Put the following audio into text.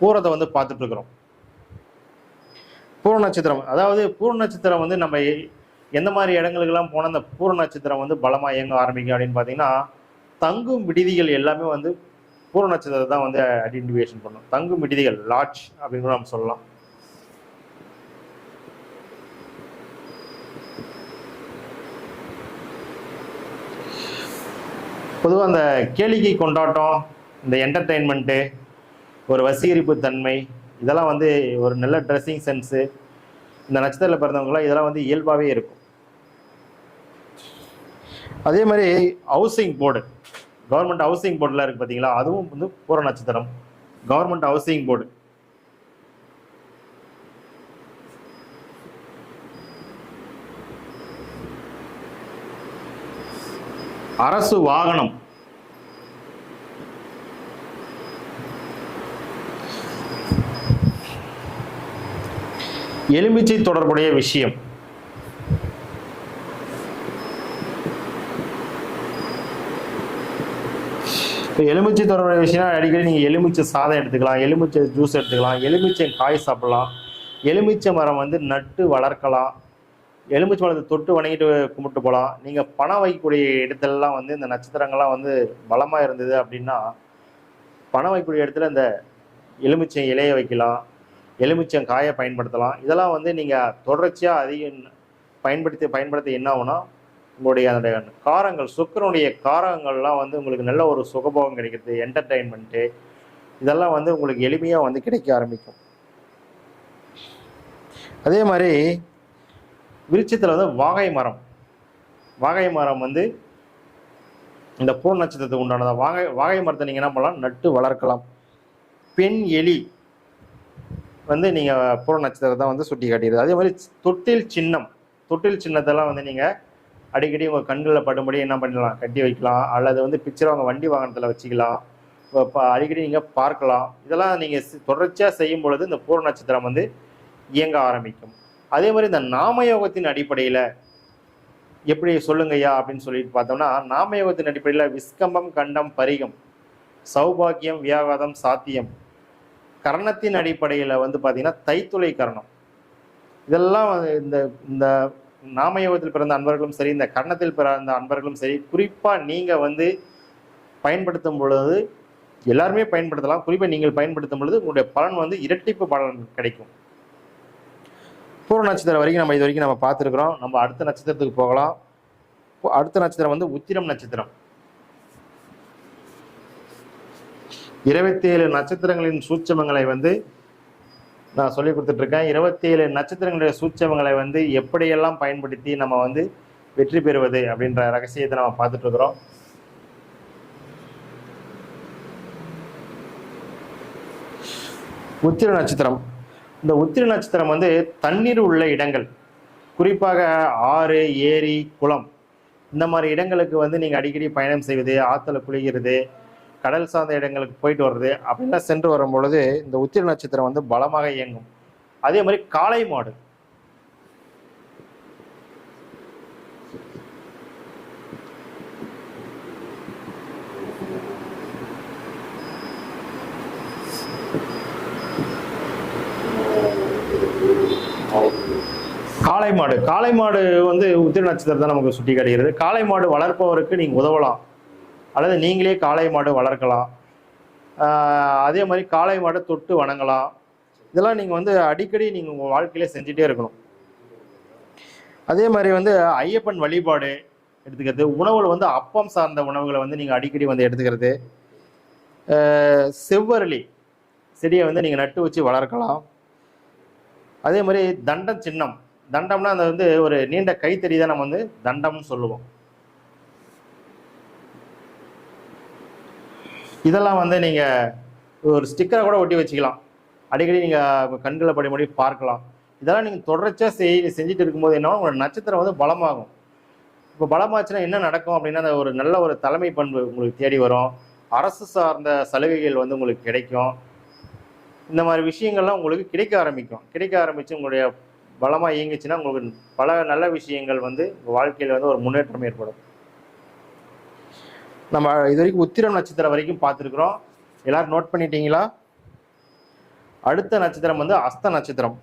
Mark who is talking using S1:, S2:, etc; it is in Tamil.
S1: பூரத்தை வந்து பார்த்துட்டு இருக்கிறோம் நட்சத்திரம் அதாவது பூர்ண நட்சத்திரம் வந்து நம்ம எ- எந்த மாதிரி இடங்களுக்கெல்லாம் போனால் அந்த பூர்ண நட்சத்திரம் வந்து பலமாக இயங்க ஆரம்பிக்கும் அப்படின்னு பார்த்தீங்கன்னா தங்கும் விடுதிகள் எல்லாமே வந்து பூர்ண நட்சத்திரத்தை தான் வந்து ஐடென்டிஃபிகேஷன் பண்ணும். தங்கும் விடுதிகள் லாட்ஜ் அப்படின்னு நம்ம சொல்லலாம். பொதுவாக அந்த கேளிக்கை கொண்டாட்டம் இந்த என்டர்டெயின்மெண்ட்டு ஒரு வசீகரிப்பு தன்மை இதெல்லாம் வந்து ஒரு நல்ல ட்ரெஸ்ஸிங் சென்ஸு இந்த நட்சத்திரத்தில் பிறந்தவங்களாம் இதெல்லாம் வந்து இயல்பாகவே இருக்கும். அதே மாதிரி ஹவுசிங் போர்டு கவர்மெண்ட் ஹவுசிங் போர்டுலாம் இருக்குது பார்த்தீங்களா அதுவும் வந்து பூர நட்சத்திரம் கவர்மெண்ட் ஹவுசிங் போர்டு அரசு வாகனம் எலுமிச்சை தொடர்புடைய விஷயம். இப்போ எலுமிச்சை தொடர்புடைய விஷயம் அடிக்கடி நீங்கள் எலுமிச்சை சாதம் எடுத்துக்கலாம் எலுமிச்சை ஜூஸ் எடுத்துக்கலாம் எலுமிச்சை காய் சாப்பிடலாம் எலுமிச்சை மரம் வந்து நட்டு வளர்க்கலாம் எலுமிச்சை மரத்தை தொட்டு வணங்கிட்டு கும்பிட்டு போகலாம். நீங்கள் பணம் வைக்கக்கூடிய இடத்துலலாம் வந்து இந்த நட்சத்திரங்கள்லாம் வந்து பலமாக இருந்தது அப்படின்னா பணம் வைக்கக்கூடிய இடத்துல இந்த எலுமிச்சை இலையை வைக்கலாம். எலுமிச்சம் காயை பயன்படுத்தலாம். இதெல்லாம் வந்து நீங்கள் தொடர்ச்சியாக அதிகம் பயன்படுத்தி பயன்படுத்தி என்ன ஆகுனா உங்களுடைய அந்த காரங்கள் சுக்கரனுடைய காரங்கள்லாம் வந்து உங்களுக்கு நல்ல ஒரு சுகபோகம் கிடைக்கிறது என்டர்டெயின்மெண்ட்டு இதெல்லாம் வந்து உங்களுக்கு எளிமையாக வந்து கிடைக்க ஆரம்பிக்கும். அதே மாதிரி விருட்சத்தில் வந்து வாகை மரம். வாகை மரம் வந்து இந்த பூர்ண நட்சத்திரத்துக்கு உண்டானதான் வாகை வாகை மரத்தை நீங்கள் என்ன பண்ணலாம்? நட்டு வளர்க்கலாம். பெண் எலி வந்து நீங்கள் நட்சத்திரம் நட்சத்திரத்தை வந்து சுட்டி காட்டிடுது. அதே மாதிரி தொட்டில் சின்னம் தொட்டில் சின்னத்தெல்லாம் வந்து நீங்கள் அடிக்கடி உங்கள் கண்களில் படும்படி என்ன பண்ணலாம்? கட்டி வைக்கலாம். அல்லது வந்து பிக்சரை அவங்க வண்டி வாகனத்தில் வச்சுக்கலாம். இப்போ ப- அடிக்கடி நீங்கள் பார்க்கலாம். இதெல்லாம் நீங்கள் தொடர்ச்சியாக செய்யும் பொழுது இந்த பூர்ண நட்சத்திரம் வந்து இயங்க ஆரம்பிக்கும். அதே மாதிரி இந்த நாமயோகத்தின் அடிப்படையில் எப்படி சொல்லுங்கய்யா அப்படின்னு சொல்லிட்டு பார்த்தோம்னா நாமயோகத்தின் அடிப்படையில் விஸ்கம்பம் கண்டம் பரிகம் சௌபாகியம் வியாகாதம் சாத்தியம் கரணத்தின் அடிப்படையில் வந்து பார்த்தீங்கன்னா தைத்துளை கரணம். இதெல்லாம் வந்து இந்த இந்த நாமயோகத்தில் பிறந்த அன்பர்களும் சரி இந்த கர்ணத்தில் பிறந்த அன்பர்களும் சரி குறிப்பாக நீங்கள் வந்து பயன்படுத்தும் பொழுது எல்லாருமே பயன்படுத்தலாம். குறிப்பாக நீங்கள் பயன்படுத்தும் பொழுது உங்களுடைய பலன் வந்து இரட்டிப்பு பலன் கிடைக்கும். பூர்வ நட்சத்திரம் வரைக்கும் நம்ம இது வரைக்கும் நம்ம பார்த்துருக்குறோம். நம்ம அடுத்த நட்சத்திரத்துக்கு போகலாம். அடுத்த நட்சத்திரம் வந்து உத்திரம் நட்சத்திரம். இருபத்தி ஏழு நட்சத்திரங்களின் சூட்சமங்களை வந்து நான் சொல்லி கொடுத்துட்ருக்கேன். இருபத்தேழு நட்சத்திரங்களுடைய சூட்சமங்களை வந்து எப்படியெல்லாம் பயன்படுத்தி நம்ம வந்து வெற்றி பெறுவது அப்படின்ற ரகசியத்தை நம்ம பார்த்துட்டு இருக்கிறோம் உத்திர நட்சத்திரம். இந்த உத்திர நட்சத்திரம் வந்து தண்ணீர் உள்ள இடங்கள். குறிப்பாக ஆறு ஏரி குளம். இந்த மாதிரி இடங்களுக்கு வந்து நீங்கள் அடிக்கடி பயணம் செய்வது ஆற்றுல குளிக்கிறது கடல் சார்ந்த இடங்களுக்கு போயிட்டு வர்றது அப்படின்னா சென்று வரும் பொழுது இந்த உத்திர நட்சத்திரம் வந்து பலமாக இயங்கும். அதே மாதிரி காளை மாடு. காளை மாடு. காளை மாடு வந்து உத்திர நட்சத்திரம் தான் நமக்கு சுட்டி காட்டுகிறது காளை மாடு வளர்ப்பவருக்கு நீங்கள் உதவலாம். அல்லது நீங்களே காளை மாடு வளர்க்கலாம். அதே மாதிரி காளை மாடை தொட்டு வணங்கலாம். இதெல்லாம் நீங்கள் வந்து அடிக்கடி நீங்கள் உங்கள் வாழ்க்கையில செஞ்சுட்டே இருக்கணும். அதே மாதிரி வந்து ஐயப்பன் வழிபாடு எடுத்துக்கிறது உணவில் வந்து அப்பம் சார்ந்த உணவுகளை வந்து நீங்கள் அடிக்கடி வந்து எடுத்துக்கிறது. செவ்வரளி செடியை வந்து நீங்கள் நட்டு வச்சு வளர்க்கலாம். அதே மாதிரி தண்டம் சின்னம். தண்டம்னா அந்த வந்து ஒரு நீண்ட கைத்தறி தான் நம்ம வந்து தண்டம்னு சொல்லுவோம். இதெல்லாம் வந்து நீங்கள் ஒரு ஸ்டிக்கரை கூட ஒட்டி வச்சுக்கலாம். அடிக்கடி நீங்கள் கண்களை படிமடி பார்க்கலாம். இதெல்லாம் நீங்கள் தொடர்ச்சியாக செய் செஞ்சுட்டு இருக்கும்போது என்ன உங்களோட நட்சத்திரம் வந்து பலமாகும். இப்போ பலமாச்சுன்னா என்ன நடக்கும் அப்படின்னா அந்த ஒரு நல்ல ஒரு தலைமை பண்பு உங்களுக்கு தேடி வரும். அரசு சார்ந்த சலுகைகள் வந்து உங்களுக்கு கிடைக்கும். இந்த மாதிரி விஷயங்கள்லாம் உங்களுக்கு கிடைக்க ஆரம்பிக்கும். கிடைக்க ஆரம்பித்து உங்களுடைய பலமாக இயங்குச்சுன்னா உங்களுக்கு பல நல்ல விஷயங்கள் வந்து உங்கள் வாழ்க்கையில் வந்து ஒரு முன்னேற்றம் ஏற்படும். நம்ம இது வரைக்கும் உத்திரம் நட்சத்திரம் வரைக்கும் பார்த்துருக்குறோம். எல்லோரும் நோட் பண்ணிட்டீங்களா? அடுத்த நட்சத்திரம் வந்து அஸ்த நட்சத்திரம்.